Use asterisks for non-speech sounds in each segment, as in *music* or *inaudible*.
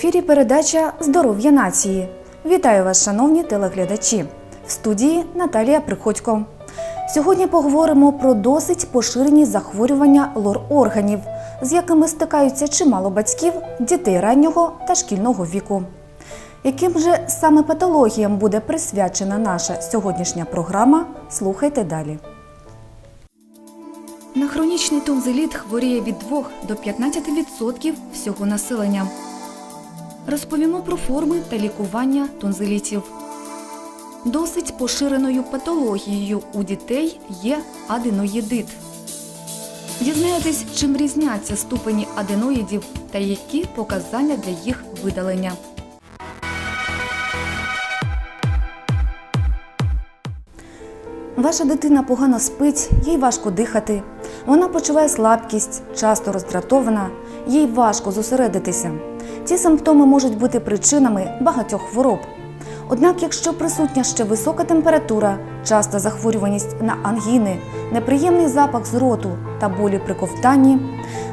ефірі передача Здоров'я нації. Вітаю вас, шановні телеглядачі. В студії Наталія Приходько. Сьогодні поговоримо про досить поширені захворювання лор-органів, з якими стикаються чимало батьків, дітей раннього та шкільного віку. Яким же саме патологіям буде присвячена наша сьогоднішня програма? Слухайте далі. На хронічний тонзиліт хворіє від 2 до 15% всього населення. Розповімо про форми та лікування тонзилітів. Досить поширеною патологією у дітей є аденоїдит. Дізнаєтесь, чим різняться ступені аденоїдів та які показання для їх видалення. Ваша дитина погано спить, їй важко дихати. Вона почуває слабкість, часто роздратована, їй важко зосередитися. Ці симптоми можуть бути причинами багатьох хвороб. Однак, якщо присутня ще висока температура, часта захворюваність на ангіни, неприємний запах з роту та болі при ковтанні,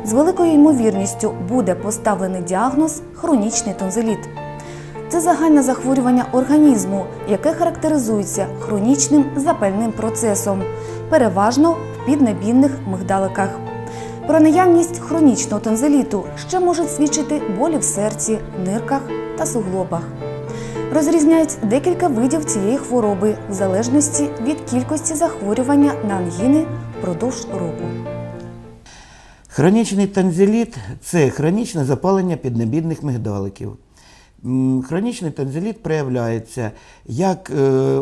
з великою ймовірністю буде поставлений діагноз хронічний тонзиліт. Це загальне захворювання організму, яке характеризується хронічним запальним процесом, переважно в піднебінних мигдаликах. Про наявність хронічного тонзиліту ще можуть свідчити болі в серці, нирках та суглобах. Розрізняють декілька видів цієї хвороби в залежності від кількості захворювання на ангіни впродовж року. Хронічний танзеліт це хронічне запалення піднебідних мигдаликів. Хронічний танзеліт проявляється як е,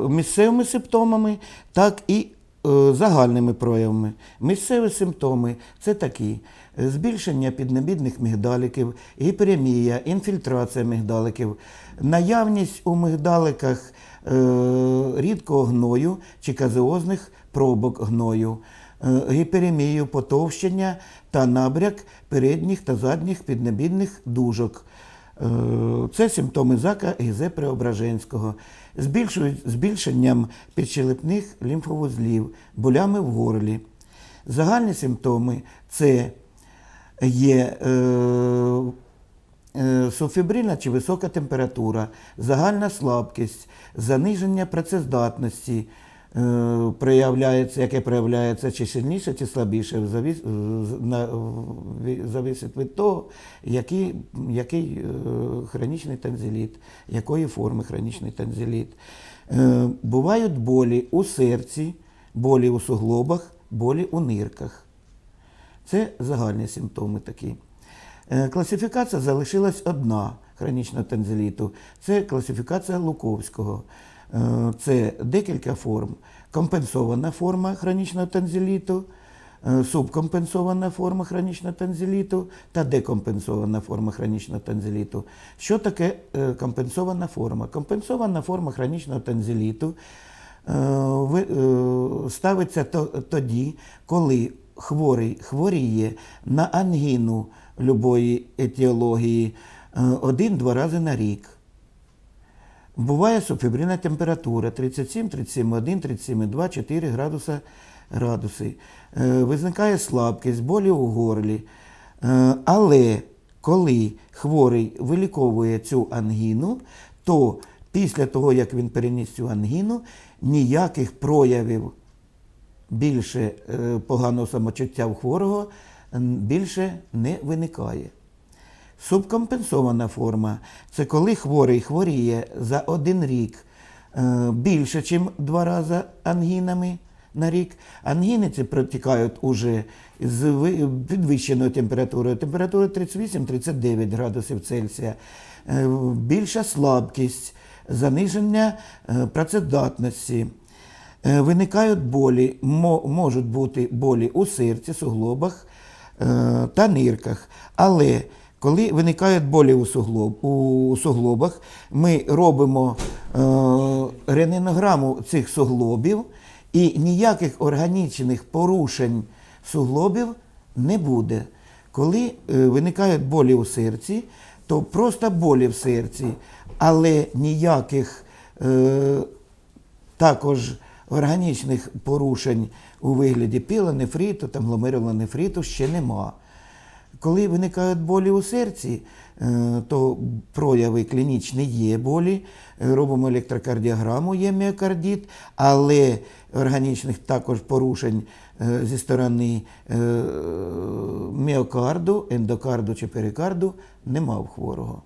місцевими симптомами, так і загальними проявами. Місцеві симптоми це такі: е, збільшення піднебідних мигдаликів, гіперемія, інфільтрація мигдаликів, наявність у мигдаликах е, рідкого гною чи казеозних пробок гною, е, гіперемію, потовщення та набряк передніх та задніх піднебідних дужок. Е, Це симптоми зака Гізе Преображенського, збільшенням підщелепних лімфовузлів, болями в горлі. Загальні симптоми це є е, е, субфібрильна чи висока температура, загальна слабкість, заниження працездатності, проявляється, яке проявляється чи сильніше, чи слабіше, зависить від того, який, який е, хронічний танзеліт, якої форми хронічний танзеліт. Е, Бувають болі у серці, болі у суглобах, болі у нирках. Це загальні симптоми такі. Е, Класифікація залишилась одна хронічного танзеліту. Це класифікація Луковського. Е, Це декілька форм. Компенсована форма хронічного танзеліту, е, субкомпенсована форма хронічного танзеліту та декомпенсована форма хронічного танзеліту. Що таке е, компенсована форма? Компенсована форма хронічного танзеліту ви- ставиться тоді, коли хворий хворіє на ангіну любої етіології один-два рази на рік. Буває субфібрильна температура 37, 37,1, 37,2, 4 градуса, градуси. Е, Визникає слабкість, болі у горлі. Е, Але коли хворий виліковує цю ангіну, то після того, як він переніс цю ангіну, ніяких проявів більше е, поганого самочуття в хворого більше не виникає. Субкомпенсована форма це коли хворий хворіє за один рік е, більше, ніж два рази ангінами на рік. Ангіни ці протікають уже з підвищеною температурою. Температура 38-39 градусів Цельсія. Е, Більша слабкість, заниження е, працездатності. Виникають болі, можуть бути болі у серці, суглобах та нирках. Але коли виникають болі у, суглоб, у суглобах, ми робимо е, рентгенограму цих суглобів, і ніяких органічних порушень суглобів не буде. Коли е, виникають болі у серці, то просто болі в серці, але ніяких е, також органічних порушень у вигляді пілонефриту, там гломерулонефриту ще нема. Коли виникають болі у серці, е, то прояви клінічні є болі, е, робимо електрокардіограму, є міокардит, але органічних також порушень е, зі сторони міокарду, ендокарду чи перикарду нема в хворого.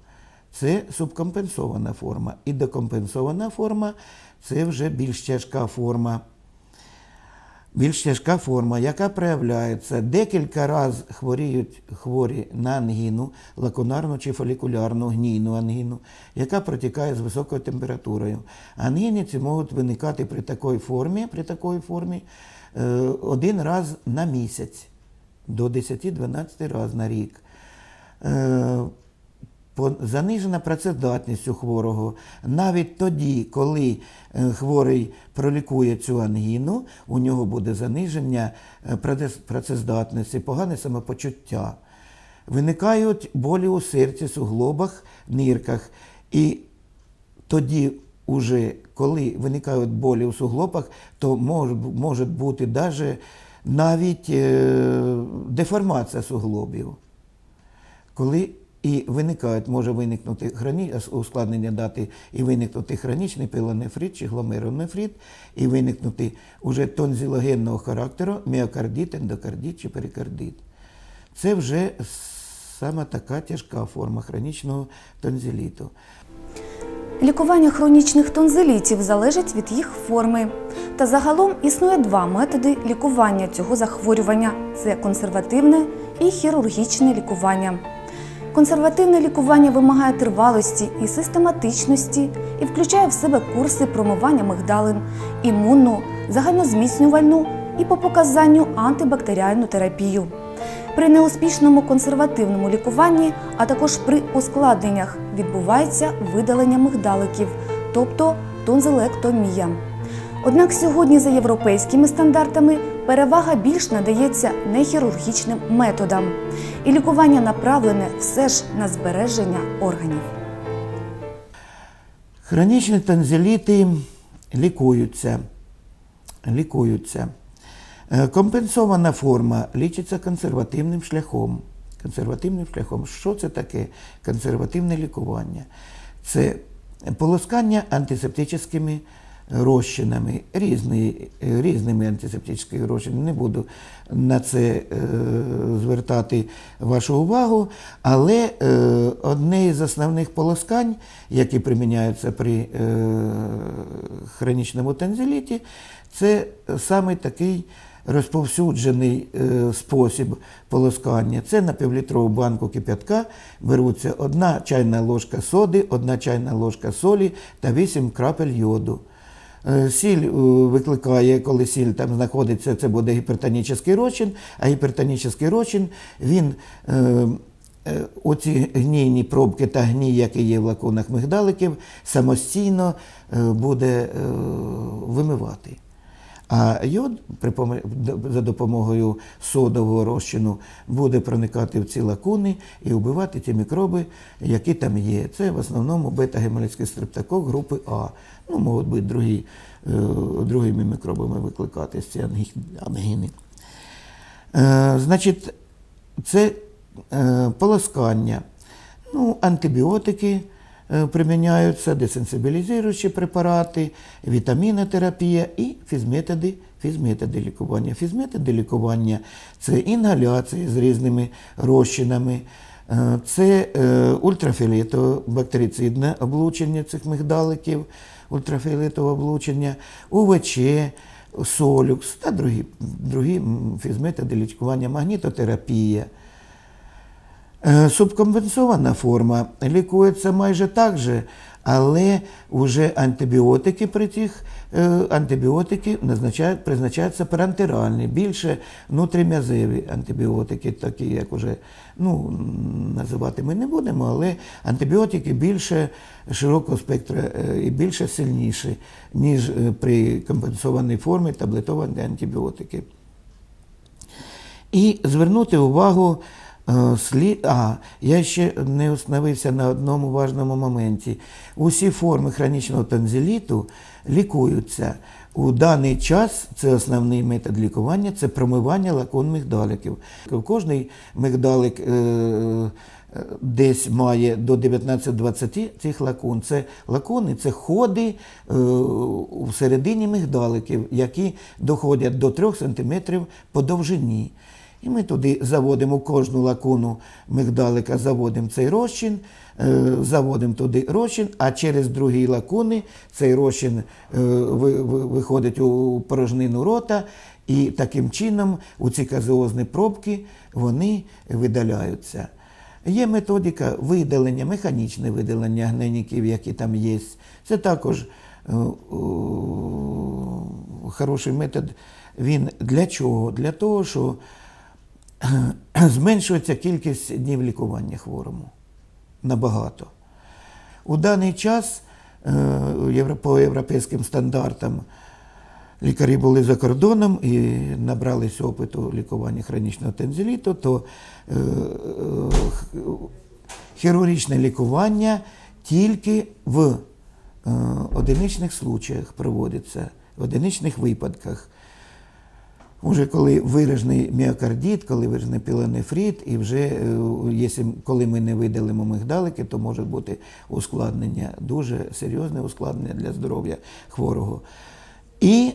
Це субкомпенсована форма. І декомпенсована форма це вже більш тяжка форма більш тяжка форма, яка проявляється декілька разів хворіють хворі на ангіну, лакунарну чи фолікулярну гнійну ангіну, яка протікає з високою температурою. Ангіни ці можуть виникати при такій формі, при такій формі е, один раз на місяць, до 10-12 разів на рік. Занижена працездатність у хворого. Навіть тоді, коли е, хворий пролікує цю ангіну, у нього буде заниження е, працездатності, погане самопочуття. Виникають болі у серці, суглобах, нирках. І тоді, уже, коли виникають болі у суглобах, то може, може бути даже навіть е, деформація суглобів коли і виникають, може виникнути хроні, ускладнення дати і виникнути хронічний пилонефрит чи гломеронефрит, і виникнути уже тонзилогенного характеру міокардит, ендокардит чи перикардит. Це вже саме така тяжка форма хронічного тонзиліту. Лікування хронічних тонзилітів залежить від їх форми. Та загалом існує два методи лікування цього захворювання: це консервативне і хірургічне лікування. Консервативне лікування вимагає тривалості і систематичності і включає в себе курси промивання мигдалин, імунну, загальнозміцнювальну і по показанню антибактеріальну терапію. При неуспішному консервативному лікуванні, а також при ускладненнях відбувається видалення мигдаликів, тобто тонзилектомія. Однак сьогодні за європейськими стандартами перевага більш надається нехірургічним методам, і лікування направлене все ж на збереження органів. Хронічні тонзиліти лікуються. лікуються. Е, Компенсована форма лічиться консервативним шляхом. Консервативним шляхом. Що це таке консервативне лікування? Це полоскання антисептичними розчинами, різні, різними антисептичними розчинами. Не буду на це е, звертати вашу увагу, але е, одне із основних полоскань, які приміняються при е, хронічному тензиліті, це саме такий розповсюджений е, спосіб полоскання. Це на півлітрову банку кип'ятка беруться одна чайна ложка соди, одна чайна ложка солі та 8 крапель йоду. Е, Сіль е, викликає, коли сіль там знаходиться, це буде гіпертонічний розчин, а гіпертонічний розчин, він е, оці гнійні пробки та гній, які є в лакунах мигдаликів, самостійно буде вимивати. А йод за допомогою содового розчину буде проникати в ці лакуни і вбивати ті мікроби, які там є. Це в основному бета-гемолітський стрептокок групи А. Ну, можуть бути другі, е, другими мікробами викликати ці ангіни. Е, значить, це е, полоскання. Ну, антибіотики приміняються, десенсибілізуючі препарати, вітамінотерапія і фізметоди, фізметоди лікування. Фізметоди лікування це інгаляції з різними розчинами, це е, ультрафіолетове бактерицидне облучення цих мигдаликів, ультрафіолетове облучення, УВЧ, солюкс та другі, другі фізметоди лікування, магнітотерапія. Е, Субкомпенсована форма лікується майже так же, але вже антибіотики при цих е, антибіотики призначаються парентеральні, більше внутрім'язеві антибіотики, такі як уже ну, називати ми не будемо, але антибіотики більше широкого спектра е, і більше сильніші, ніж е, при компенсованій формі таблетовані антибіотики. І звернути увагу Слід... А, я ще не остановився на одному важному моменті. Усі форми хронічного танзеліту лікуються. У даний час це основний метод лікування це промивання лакон мигдаликів. Кожний мигдалик е, е, десь має до 19-20 цих лакон. Це лакони, це ходи е, всередині мигдаликів, які доходять до 3 см по довжині. І ми туди заводимо кожну лакону мигдалика, заводимо цей розчин, е, заводимо туди розчин, а через другі лакуни цей розчин е, ви- ви- виходить у порожнину рота, і таким чином у ці казеозні пробки вони видаляються. Є методика видалення, механічне видалення гнойників, які там є. Це також е, хороший метод. Він для чого? Для того, що *clears throat* зменшується кількість днів лікування хворому набагато. У даний час е, по європейським стандартам лікарі були за кордоном і набралися опиту лікування хронічного тензиліту, то е, е, хірургічне лікування тільки в одиничних случаях проводиться, в одиничних випадках. Уже коли виражений міокардит, коли виражений пілонефрит, і вже е, коли ми не видалимо мигдалики, то може бути ускладнення, дуже серйозне ускладнення для здоров'я хворого. І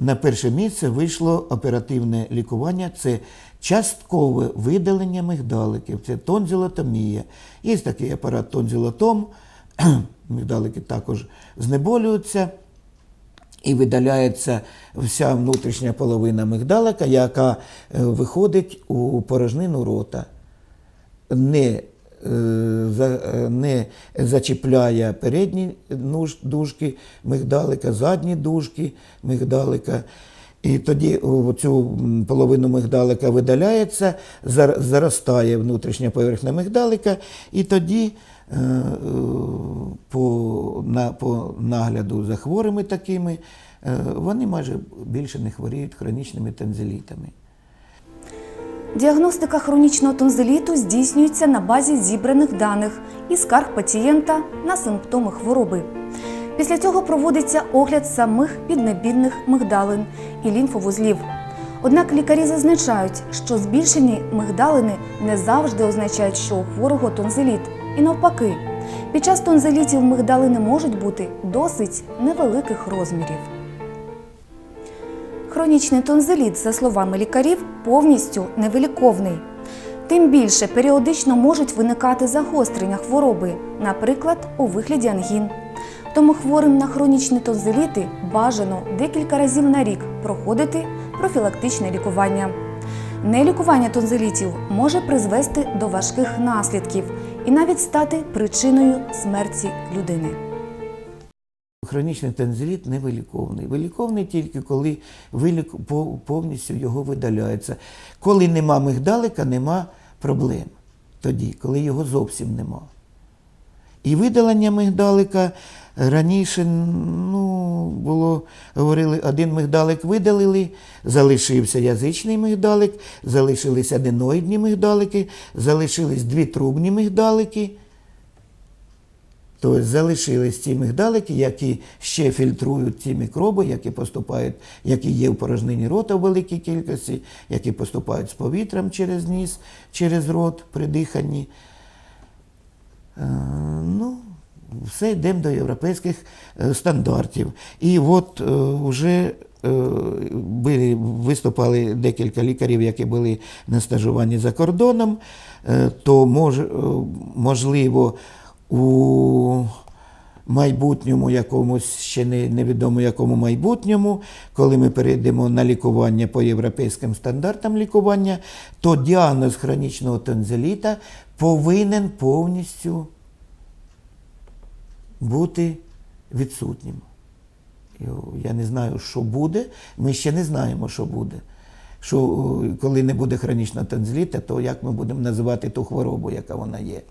на перше місце вийшло оперативне лікування. Це часткове видалення мигдаликів, це тонзилотомія. Є такий апарат тонзилотом, мигдалики також знеболюються і видаляється вся внутрішня половина мигдалика, яка е, виходить у порожнину рота, не, е, е, не зачіпляє передні дужки мигдалика, задні дужки мигдалика. І тоді цю половину мигдалика видаляється, заростає внутрішня поверхня мигдалика, і тоді по, на, по нагляду за хворими такими, е, вони майже більше не хворіють хронічними танзелітами. Діагностика хронічного тонзиліту здійснюється на базі зібраних даних і скарг пацієнта на симптоми хвороби. Після цього проводиться огляд самих піднебідних мигдалин і лімфовузлів. Однак лікарі зазначають, що збільшені мигдалини не завжди означають, що у хворого тонзиліт. І навпаки, під час тонзилітів мигдалини можуть бути досить невеликих розмірів. Хронічний тонзиліт, за словами лікарів, повністю невиліковний. Тим більше періодично можуть виникати загострення хвороби, наприклад, у вигляді ангін. Тому хворим на хронічні тонзиліти бажано декілька разів на рік проходити профілактичне лікування. Нелікування тонзилітів може призвести до важких наслідків і навіть стати причиною смерті людини. Хронічний тензиліт не виліковний. Виліковний тільки коли вилік... повністю його видаляється. Коли нема мигдалика, нема проблем. Тоді, коли його зовсім нема. І видалення мигдалика раніше ну, було, говорили, один мигдалик видалили, залишився язичний мигдалик, залишились аденоїдні мигдалики, залишились дві трубні мигдалики. Тобто залишились ті мигдалики, які ще фільтрують ті мікроби, які поступають, які є в порожнині рота в великій кількості, які поступають з повітрям через ніс, через рот при диханні. Е, Ну, все йдемо до європейських е, стандартів. І от вже виступали декілька лікарів, які були на стажуванні за кордоном, е, то мож, е, можливо у майбутньому якомусь ще не, невідомо якому майбутньому, коли ми перейдемо на лікування по європейським стандартам лікування, то діагноз хронічного тонзиліта повинен повністю бути відсутнім. Я не знаю, що буде. Ми ще не знаємо, що буде. Що коли не буде хронічного тонзиліта, то як ми будемо називати ту хворобу, яка вона є.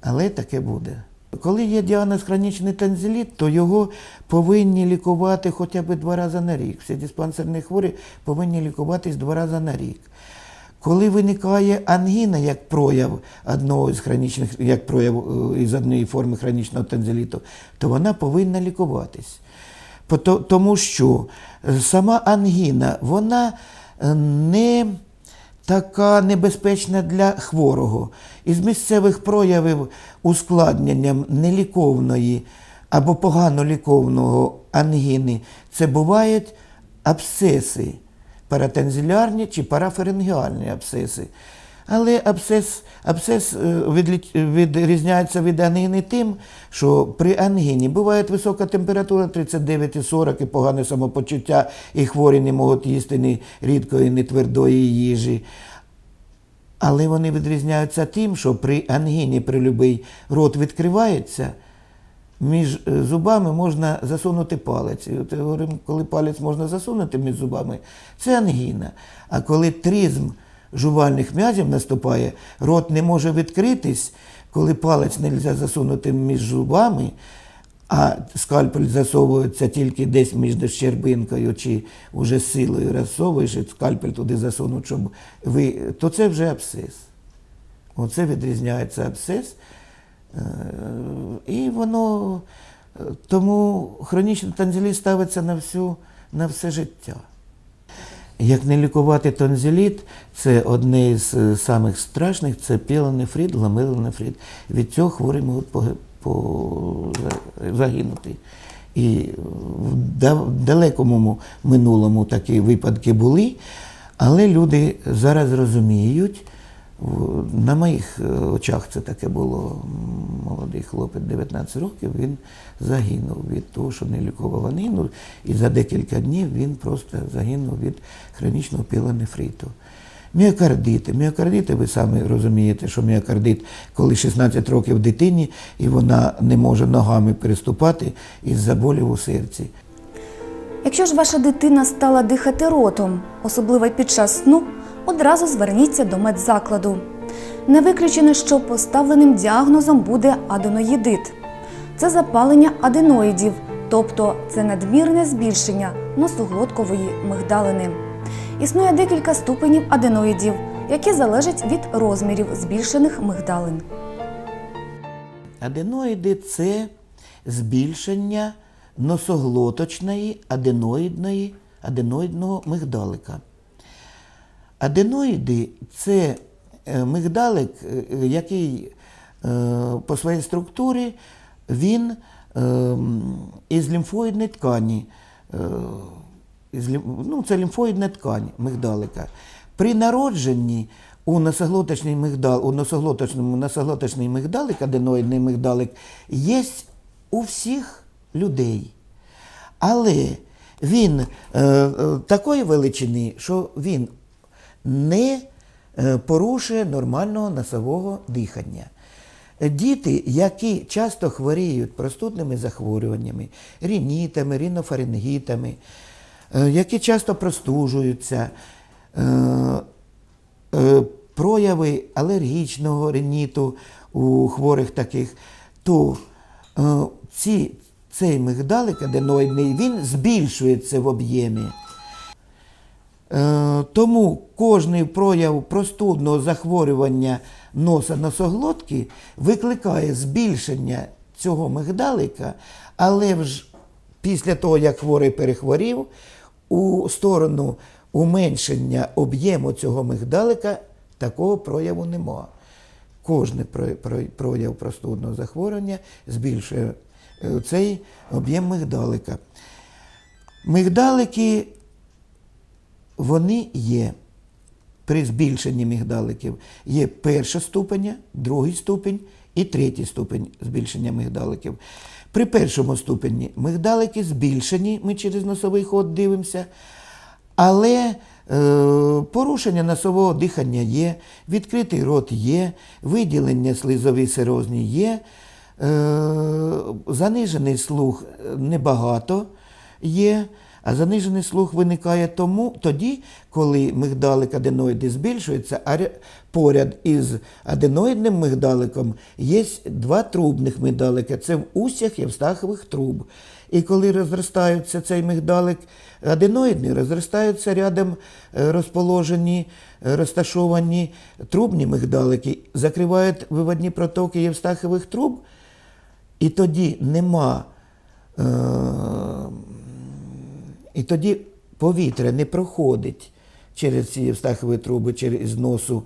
Але таке буде. Коли є діагноз хронічний тонзиліт, то його повинні лікувати хоча б два рази на рік. Всі диспансерні хворі повинні лікуватись два рази на рік. Коли виникає ангіна як прояв одного з хронічних, як прояв е, із однієї форми хронічного танзеліту, то вона повинна лікуватись. Тому що е, сама ангіна, вона е, не така небезпечна для хворого. Із місцевих проявів ускладнення неліковної або погано лікованого ангіни це бувають абсцеси, паратензилярні чи парафарингіальні абсцеси. Але абсцес, абсцес е, відрізняється від ангіни тим, що при ангіні буває висока температура 39,40 і погане самопочуття, і хворі не можуть їсти ні рідкої, ні твердої їжі. Але вони відрізняються тим, що при ангіні при любий рот відкривається, між е, зубами можна засунути палець. От я говорю, коли палець можна засунути між зубами, це ангіна. А коли тризм жувальних м'язів наступає, рот не може відкритись, коли палець не можна засунути між зубами, а скальпель засовується тільки десь між щербинкою чи вже силою розсовуєш, і скальпель туди засунуть, щоб ви, то це вже абсцес. Оце відрізняється абсцес. Е, І воно е, тому хронічний тонзиліт ставиться на, всю, на все життя. Як не лікувати тонзиліт, це одне з е, самих страшних це піленефрит, гламелонефрит. Від цього хворі можуть по- загинути. І в далекому минулому такі випадки були, але люди зараз розуміють, на моїх е, очах це таке було. Молодий хлопець 19 років, він загинув від того, що не лікував ангіну, і за декілька днів він просто загинув від хронічного пілонефриту. Міокардити. Міокардити, ви самі розумієте, що міокардит, коли 16 років дитині, і вона не може ногами переступати із-за болів у серці. Якщо ж ваша дитина стала дихати ротом, особливо під час сну, одразу зверніться до медзакладу. Не виключено, що поставленим діагнозом буде аденоїдит. Це запалення аденоїдів, тобто це надмірне збільшення носоглоткової мигдалини. Існує декілька ступенів аденоїдів, які залежать від розмірів збільшених мигдалин. Аденоїди це збільшення носоглоточної аденоїдної, аденоїдного мигдалика. Аденоїди це е, мигдалик, е, який е, по своїй структурі він із лімфоїдної ткані. ну, це лімфоїдна ткань мигдалика. При народженні у носоглоточний мигдал, у носоглоточному носоглоточний мигдалик, аденоїдний мигдалик, є у всіх людей. Але він е, е, такої величини, що він не е, порушує нормального носового дихання. Діти, які часто хворіють простудними захворюваннями, рінітами, рінофарингітами, е, які часто простужуються, е, прояви алергічного риніту у хворих таких, то ці, цей мигдалик аденоїдний, він збільшується в об'ємі. Е, Тому кожний прояв простудного захворювання носа носоглотки викликає збільшення цього мигдалика, але ж після того, як хворий перехворів, у сторону уменшення об'єму цього мигдалика такого прояву нема. Кожний про- про- прояв простудного захворювання збільшує е, цей об'єм мигдалика. Мигдалики вони є при збільшенні мігдаликів. Є перша ступеня, другий ступень і третій ступень збільшення мигдаликів. При першому ступені мигдалики збільшені, ми через носовий ход дивимося, але е, порушення носового дихання є, відкритий рот є, виділення слизові серозні є, е, занижений слух небагато є, А занижений слух виникає тому, тоді, коли мигдалик аденоїди збільшується, а поряд із аденоїдним мигдаликом є два трубних мигдалика. Це в усях євстахових труб. І коли розростається цей мигдалик аденоїдний, розростаються рядом е, розположені, е, розташовані трубні мигдалики, закривають виводні протоки євстахових труб, і тоді нема. Е- і тоді повітря не проходить через ці встахові труби, через носу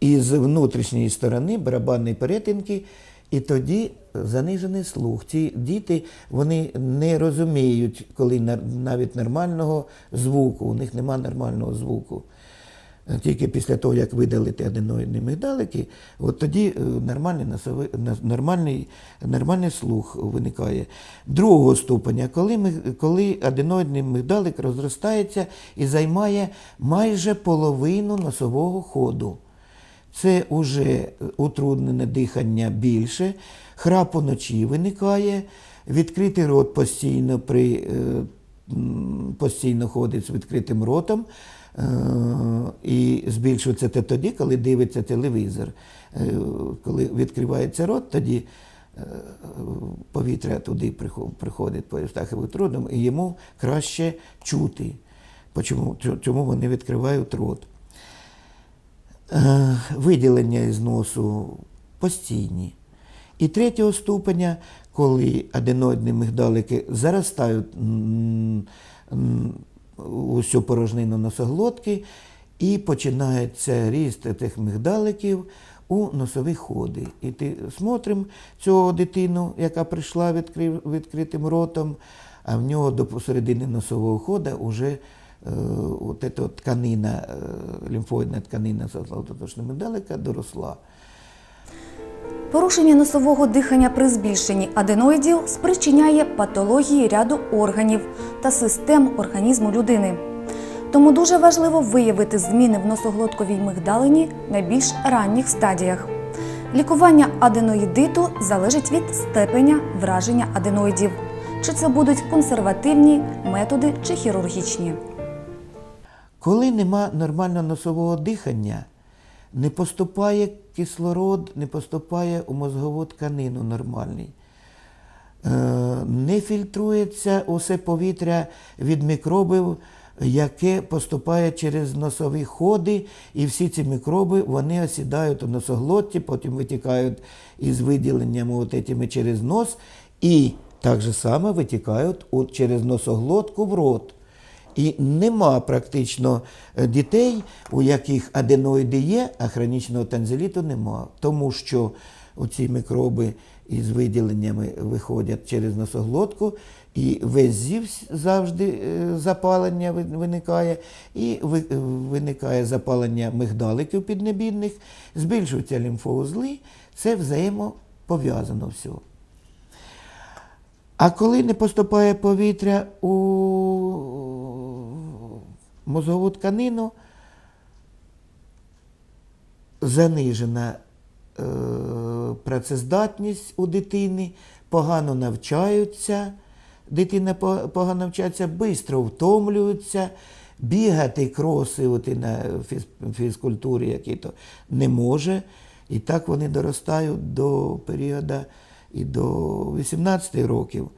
із внутрішньої сторони барабанної перетинки, і тоді занижений слух. Ці діти вони не розуміють, коли навіть нормального звуку, у них нема нормального звуку. Тільки після того, як видалити аденоїдні мигдалики, от тоді е, нормальний, носовий, нормальний, нормальний слух виникає. Другого ступеня, коли, коли аденоїдний мигдалик розростається і займає майже половину носового ходу. Це вже утруднене дихання більше, храп уночі виникає, відкритий рот постійно при, е, постійно ходить з відкритим ротом. Е, І збільшується це тоді, коли дивиться телевізор. Е, Коли відкривається рот, тоді е, повітря туди приходить по Євстаховим трудом, і йому краще чути. Чому- вони відкривають рот? Виділення із носу постійні. І третього ступеня, коли аденоїдні мигдалики заростають м, м, у всю порожнину носоглотки, і починається ріст тих мигдаликів у носові ходи. І ти смотрим цю дитину, яка прийшла відкрив, відкритим ротом, а в нього до посередини носового хода вже е, от эта тканина, е, лімфоїдна тканина золототочного мигдалика доросла. Порушення носового дихання при збільшенні аденоїдів спричиняє патології ряду органів та систем організму людини. Тому дуже важливо виявити зміни в носоглотковій мигдалині на більш ранніх стадіях. Лікування аденоїдиту залежить від степеня враження аденоїдів. Чи це будуть консервативні методи чи хірургічні. Коли нема нормального носового дихання, не поступає кислород, не поступає у мозгову тканину нормальний. Е, Не фільтрується усе повітря від мікробів, яке поступає через носові ходи, і всі ці мікроби вони осідають у носоглотті, потім витікають із виділеннями от этими через нос, і так же само витікають через носоглотку в рот. І нема практично е, дітей, у яких аденоїди є, а хронічного танзеліту нема. Тому що ці мікроби із виділеннями виходять через носоглотку, і весь зів завжди е, запалення виникає, і е, виникає запалення мигдаликів піднебідних, збільшуються лімфоузли, це взаємопов'язано все. А коли не поступає повітря у мозгову тканину, занижена е, працездатність у дитини, погано навчаються, дитина погано навчається, швидко втомлюються, бігати кроси от і на фіз- фізкультурі то не може. І так вони доростають до періоду і до 18 років.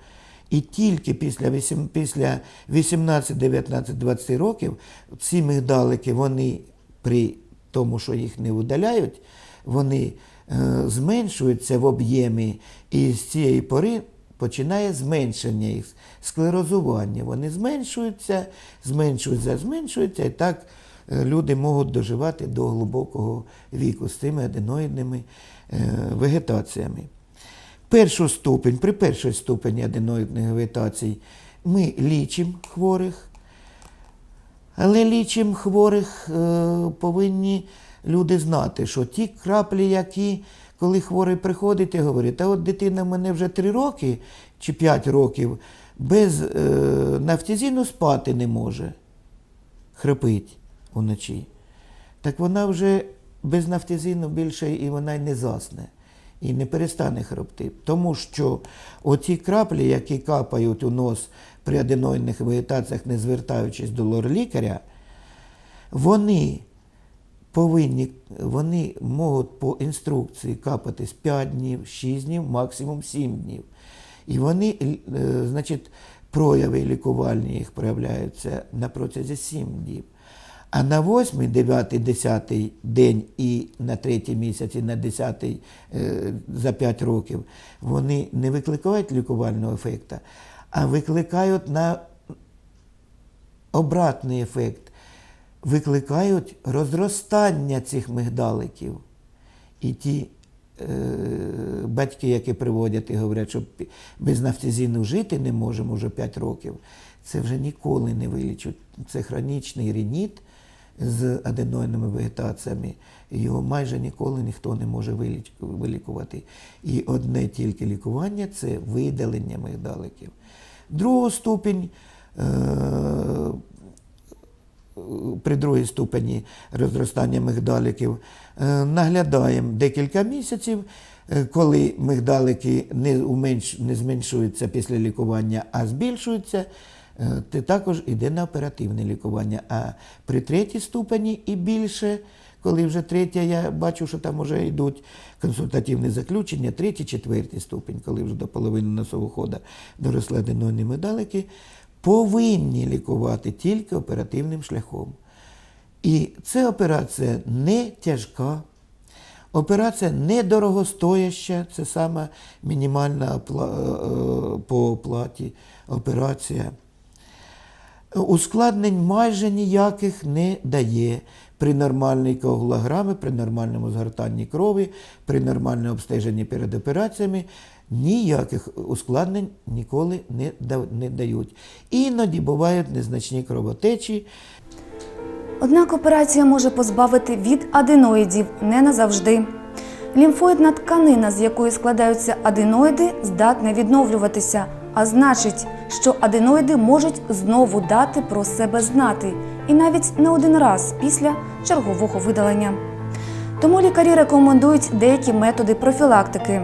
І тільки після, вісім- після 18, 19, 20 років ці мигдалики, вони при тому, що їх не видаляють, вони е, зменшуються в об'ємі, і з цієї пори починає зменшення їх, склерозування. Вони зменшуються, зменшуються, зменшуються, і так е, люди можуть доживати до глибокого віку з цими аденоїдними е, вегетаціями. Першу ступень, при першій ступені аденоїдних вегетацій ми лічимо хворих, але лічимо хворих е, повинні люди знати, що ті краплі, які, коли хворий приходить і говорить, а от дитина в мене вже 3 роки чи 5 років без е, нафтізіну спати не може, хрипить уночі. Так вона вже без нафтизину більше і вона й не засне. І не перестане хропти. Тому що оці краплі, які капають у нос при аденоїдних вегетаціях, не звертаючись до лор-лікаря, вони повинні, вони можуть по інструкції капатись 5 днів, 6 днів, максимум 7 днів. І вони, е, значить, прояви лікувальні їх проявляються на протязі 7 днів. А на 8, 9, 10 день і на третій місяць, і на 10 е, за 5 років вони не викликають лікувального ефекту, а викликають на обратний ефект викликають розростання цих мигдаликів. І ті е, батьки, які приводять і говорять, що без нафтизину жити не можемо вже 5 років, це вже ніколи не вилічуть. Це хронічний рініт з аденоїдними вегетаціями. Його майже ніколи ніхто не може вилікувати. І одне тільки лікування це видалення мигдаликів. Другого ступінь е, при другій ступені розростання мигдаликів е, наглядаємо декілька місяців, е, коли мигдалики не, уменш, не зменшуються після лікування, а збільшуються, е, це також йде на оперативне лікування. А при третій ступені і більше, коли вже третя, я бачу, що там вже йдуть консультативні заключення, третій, четвертий ступень, коли вже до половини носового ходу доросли медалики, повинні лікувати тільки оперативним шляхом. І це операція не тяжка, операція недорогостояща, це сама мінімальна опла- е, по оплаті операція. Ускладнень майже ніяких не дає при нормальній коагулограмі, при нормальному згортанні крові, при нормальному обстеженні перед операціями ніяких ускладнень ніколи не, да- не дають. Іноді бувають незначні кровотечі, Однак операція може позбавити від аденоїдів не назавжди. Лімфоїдна тканина, з якої складаються аденоїди, здатна відновлюватися, а значить, що аденоїди можуть знову дати про себе знати, і навіть не один раз після чергового видалення. Тому лікарі рекомендують деякі методи профілактики.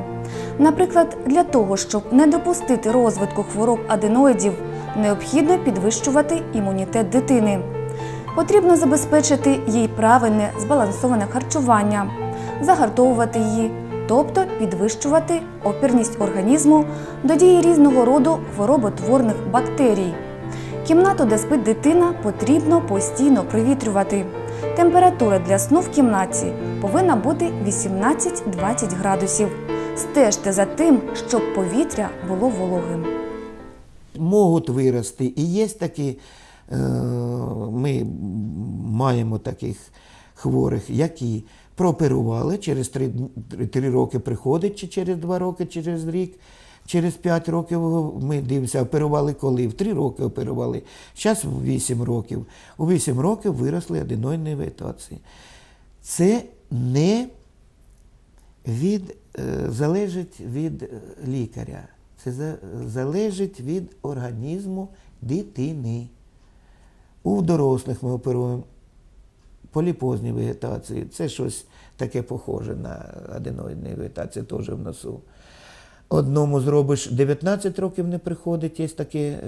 Наприклад, для того, щоб не допустити розвитку хвороб аденоїдів, необхідно підвищувати імунітет дитини. Потрібно забезпечити їй правильне збалансоване харчування, загартовувати її, тобто підвищувати опірність організму до дії різного роду хвороботворних бактерій. Кімнату, де спить дитина, потрібно постійно провітрювати. Температура для сну в кімнаті повинна бути 18-20 градусів. Стежте за тим, щоб повітря було вологим. можуть вирости. І є такі, ми маємо таких хворих, які прооперували, через 3, 3 роки приходить, чи через 2 роки, через рік, через 5 років ми дивимося, оперували коли? В 3 роки оперували, зараз в 8 років. У 8 років виросли аденойні вегетації. Це не від, е, залежить від е, лікаря. Це залежить від організму дитини. У дорослих ми оперуємо поліпозні вегетації. Це щось таке похоже на аденоїдні вегетації, теж в носу. Одному зробиш 19 років не приходить, є такі е,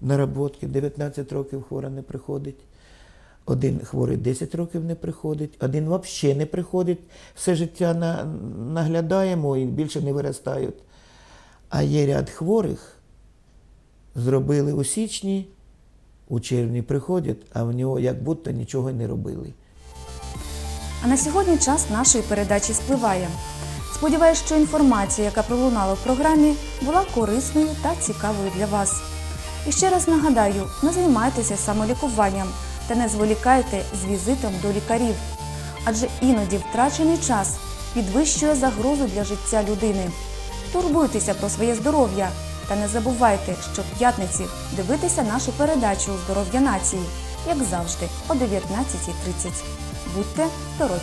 наработки, 19 років хвора не приходить. Один хворий 10 років не приходить, один взагалі не приходить, все життя на, наглядаємо і більше не виростають. А є ряд хворих, зробили у січні, у червні приходять, а в нього як будто нічого не робили. А на сьогодні час нашої передачі спливає. Сподіваюсь, що інформація, яка пролунала в програмі, була корисною та цікавою для вас. І ще раз нагадаю, не займайтеся самолікуванням та не зволікайте з візитом до лікарів, адже іноді втрачений час підвищує загрозу для життя людини. Турбуйтеся про своє здоров'я та не забувайте, що п'ятниці дивитися нашу передачу Здоров'я нації, як завжди, о 19.30. Будьте здорові!